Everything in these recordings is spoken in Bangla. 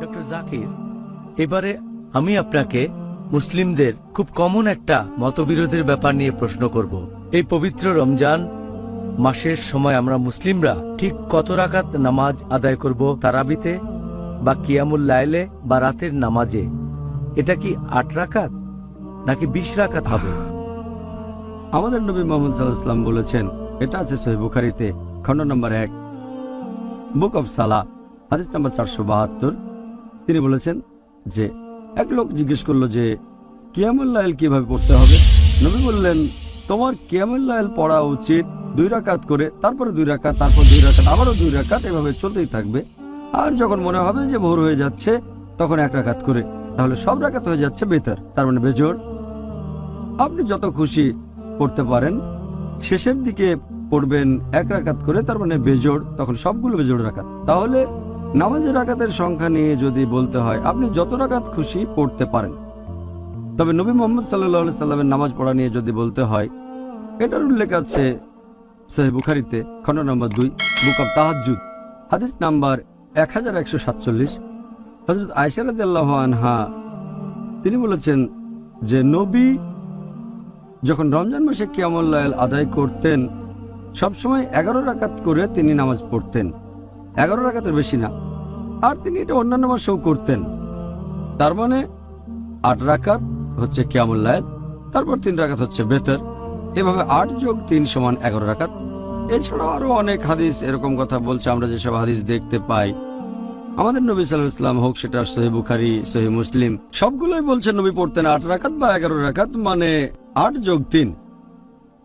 ডক্টর জাকির, এবারে আমি আপনাকে মুসলিমদের খুব কমন একটা মতবিরোধের ব্যাপার নিয়ে প্রশ্ন করব। এই পবিত্র রমজান মাসের সময় আমরা মুসলিমরা ঠিক কত রাকাত নামাজ আদায় করব তারাবিতে বা কিয়ামুল লাইলে বা রাতের নামাজে? এটা কি আট রাকাত নাকি বিশ রাকাত হবে? আমাদের নবী মোহাম্মদ সাল্লাহাম বলেছেন, এটা আছে সহি বুখারিতে, খণ্ড নম্বর এক, বুক অফ সালা হাদিস নম্বর চারশো বাহাত্তর। তিনি বলেছেন যে, এক লোক জিজ্ঞেস করল যে কিয়ামুল্লাহল কীভাবে পড়তে হবে? নবী বললেন, তোমার কিয়ামুল্লাহল পড়া উচিত দুই রাকাত করে, তারপরে দুই রাকাত, তারপর দুই রাকাত, আবারও দুই রাকাত, এভাবে চলতেই থাকবে। আর যখন মনে হবে যে ভোর হয়ে যাচ্ছে, তখন এক রাকাত করে। তাহলে সব রাকাত হয়ে যাচ্ছে বেতার, তার মানে বেজোর আপনি যত খুশি পড়তে পারেন, শেষের দিকে পড়বেন এক রাকাত করে, তার মানে বেজোড়, তখন সবগুলো বেজোড় রাখাত তাহলে নামাজের রাকাতের সংখ্যা নিয়ে যদি বলতে হয়, আপনি যত রাকাত খুশি পড়তে পারেন। তবে নবী মোহাম্মদ সাল্লাহ সাল্লামের নামাজ পড়া নিয়ে যদি বলতে হয়, এটার উল্লেখ আছে সহি বুখারিতে খণ্ড নম্বর দুই, বুক অব তাহাজুদ হাদিস নাম্বার এক হাজার একশো সাতচল্লিশ। হজরত আয়সারাদ আনহা, তিনি বলেছেন যে, নবী যখন রমজান মাসে কিয়ামুল্লাহ আদায় করতেন, সবসময় এগারো রাকাত করে তিনি নামাজ পড়তেন। এগারো রাকাতের বেশি না। আর তিনি এটা অন্যান্য মাসেও করতেন। তার মানে আট রাকাত হচ্ছে কিয়ামুল্লাহ তারপর তিন রাকাত হচ্ছে বেতর। এভাবে আট যোগ তিন সমান এগারো রাকাত। এছাড়াও আরও অনেক হাদিস এরকম কথা বলছে, আমরা যেসব হাদিস দেখতে পাই। আমাদের নবী সাল্লাহ ইসলাম হোক, সেটা সহি বুখারি সহি মুসলিম, সবগুলোই বলছেন নবী পড়তেন আট রাকাত বা এগারো রাকাত মানে আট যোগ তিন।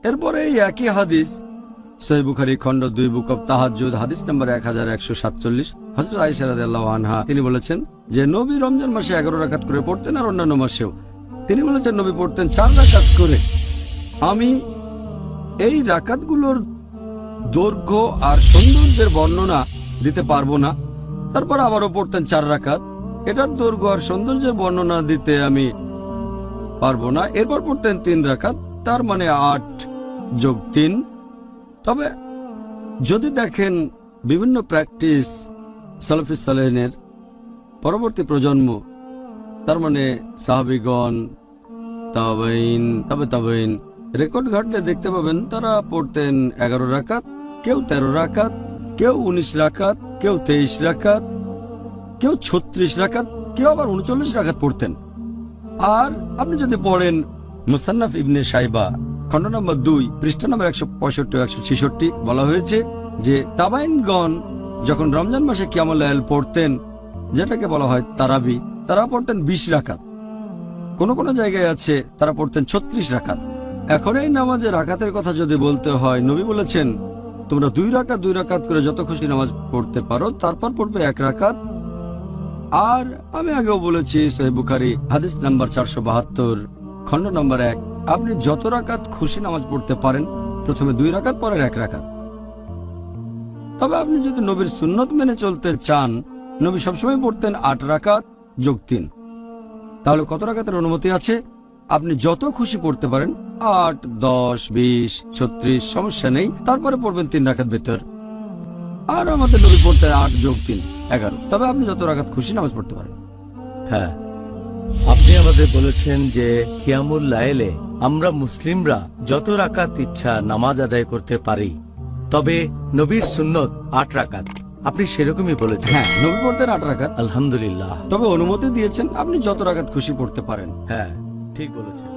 এরপরে এই একই হাদিস সহি বুখারি, খণ্ড দুই, বুক অব তাহাজুদ হাদিস নম্বর এক হাজার একশো সাতচল্লিশ। হজরত আইসারাদ আনহা, তিনি বলেছেন যে, নবী রমজান মাসে এগারো রাকাত করে পড়তেন আর অন্যান্য মাসেও। তিনি বলেছেন, নবী পড়তেন চার রাকাত করে। আমি এই রাকাতগুলোর দৈর্ঘ্য আর সৌন্দর্যের বর্ণনা দিতে পারব না। তারপর আবারও পড়তেন চার রাকাত। এটার দৈর্ঘ্য আর সৌন্দর্যের বর্ণনা দিতে আমি পারব না। এরপর পড়তেন তিন রাকাত, তার মানে আট যোগ তিন। তবে যদি দেখেন বিভিন্ন প্র্যাকটিস সালফি সালেনের পরবর্তী প্রজন্ম, তার মানে সাহাবিগণ তাবাইন তবে তাবাইন রেকর্ড ঘাটলে দেখতে পাবেন তারা পড়তেন এগারো রাকাত, কেউ তেরো রাকাত, কেউ উনিশ রাকাত, কেউ তেইশ রাকাত, কেউ ছত্রিশ রাকাত, কেউ আবার উনচল্লিশ রাকাত পড়তেন। আর আপনি যদি পড়েন মুসান্নাফ ইবনে সাইবা খণ্ড নম্বর দুই, পৃষ্ঠা নম্বর একশো পঁয়ষট্টি একশো ছেষট্টি বলা হয়েছে যে তাবাইনগণ যখন রমজান মাসে কিয়ামুল্লাহ পড়তেন, যেটাকে বলা হয় তারাবি, তারা পড়তেন বিশ রাকাত। কোন কোন জায়গায় আছে তারা পড়তেন ছত্রিশ রাকাত। এখন এই নামাজের রাকাতের কথা যদি বলতে হয়, নবী বলেছেন, তোমরা দুই রাকাত দুই রাকাত করে যত খুশি নামাজ পড়তে পারো, তারপর পড়বে এক রাকাত। আর আমি আগেও বলেছি সহি বুখারি, হাদিস নাম্বার চারশো বাহাত্তর, খণ্ড নম্বর এক আপনি যত রাকাত খুশি নামাজ পড়তে পারেন, প্রথমে দুই রাকাত, পরের এক রাকাত। তবে আপনি যদি নবীর সুন্নত মেনে চলতে চান, নবী সবসময় পড়তেন আট রাকাত যোগ তিন। তাহলে কত রাকাতের অনুমতি আছে? আপনি যত খুশি পড়তে পারেন, আট, দশ, বিশ, ছত্রিশ, সমস্যা নেই, তারপরে পড়বেন তিন রাকাত ভেতর। আর আমাদের নবী পড়তে আট যোগ তিন, এগারো। তবে আপনি যত রাকাত খুশি নামাজ পড়তে পারেন। হ্যাঁ। আপনি আমাদের বলেছেন যে কিয়ামুল লাইলে আমরা মুসলিমরা যত রাকাত ইচ্ছা নামাজ আদায় করতে পারি তবে নবীর সুন্নত আট রাকাত। আপনি সেরকমই বলেছেন। হ্যাঁ নবী পড়তেন আট রাকাত। আলহামদুলিল্লাহ। তবে অনুমতি দিয়েছেন আপনি যত রাকাত খুশি পড়তে পারেন। হ্যাঁ ঠিক বলেছেন।